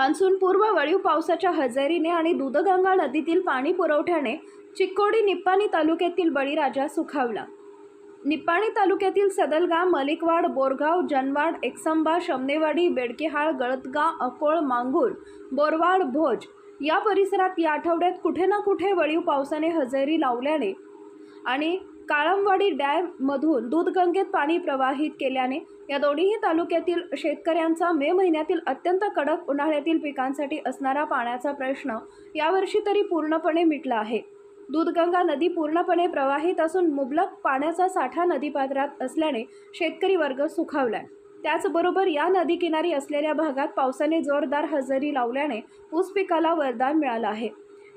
मान्सूनपूर्व वळीव पावसाच्या हजेरीने आणि दूधगंगा नदीतील पाणी पुरवठ्याने चिक्कोडी निप्पाणी तालुक्यातील बळीराजा सुखावला. निप्पाणी तालुक्यातील सदलगा मलिकवाड बोरगाव जनवाड एकसंबा शमनेवाडी बेडकेहाळ गळतगा अकोळ मांगूर बोरवाड भोज या परिसरात या आठवड्यात कुठे ना कुठे वळीव पावसाने हजेरी लावल्याने आणि काळमवाडी डॅममधून दूधगंगेत पाणी प्रवाहित केल्याने या दोन्ही तालुक्यातील शेतकऱ्यांचा मे महिन्यातील अत्यंत कडक उन्हाळ्यातील पिकांसाठी असणारा पाण्याचा प्रश्न यावर्षी तरी पूर्णपणे मिटला आहे. दूधगंगा नदी पूर्णपणे प्रवाहित असून मुबलक पाण्याचा साठा नदीपात्रात असल्याने शेतकरी वर्ग सुखावलाय. त्याचबरोबर या नदीकिनारी असलेल्या भागात पावसाने जोरदार हजेरी लावल्याने ऊस पिकाला वरदान मिळालं आहे.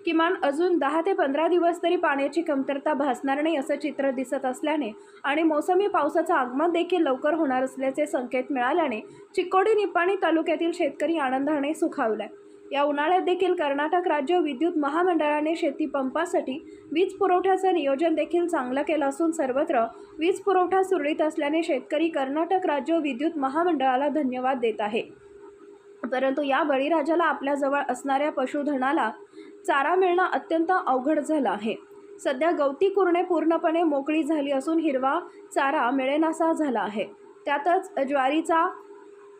किमान अजून दहा ते पंधरा दिवस तरी पाण्याची कमतरता भासणार नाही असं चित्र दिसत असल्याने आणि मोसमी पावसाचं आगमन देखील लवकर होणार असल्याचे संकेत मिळाल्याने चिकोडी निपाणी तालुक्यातील शेतकरी आनंदाने सुखावलाय. या उन्हाळ्यात देखील कर्नाटक राज्य विद्युत महामंडळाने शेती पंपासाठी वीज पुरवठ्याचं नियोजन देखील चांगलं केलं असून सर्वत्र वीज पुरवठा सुरळीत असल्याने शेतकरी कर्नाटक राज्य विद्युत महामंडळाला धन्यवाद देत आहे. परंतु या बळीराजाला आपल्याजवळ असणाऱ्या पशुधनाला चारा मिळणं अत्यंत अवघड झालं आहे. सध्या गवती कुरणे पूर्णपणे मोकळी झाली असून हिरवा चारा मिळेनासा झाला आहे. त्यातच ज्वारीचा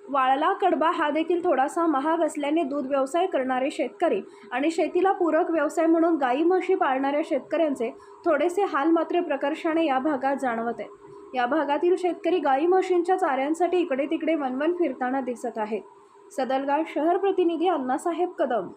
वाळला कडबा हा देखील थोडासा महाग असल्याने दूध व्यवसाय करणारे शेतकरी आणि शेतीला पूरक व्यवसाय म्हणून गाई म्हशी पाळणाऱ्या शेतकऱ्यांचे थोडेसे हाल मात्र प्रकर्षाने या भागात जाणवत. आहे या भागातील शेतकरी गाई म्हशींच्या चाऱ्यांसाठी इकडे तिकडे वनवन फिरताना दिसत आहेत. सदलगाव शहर प्रतिनिधी अण्णासाहेब कदम.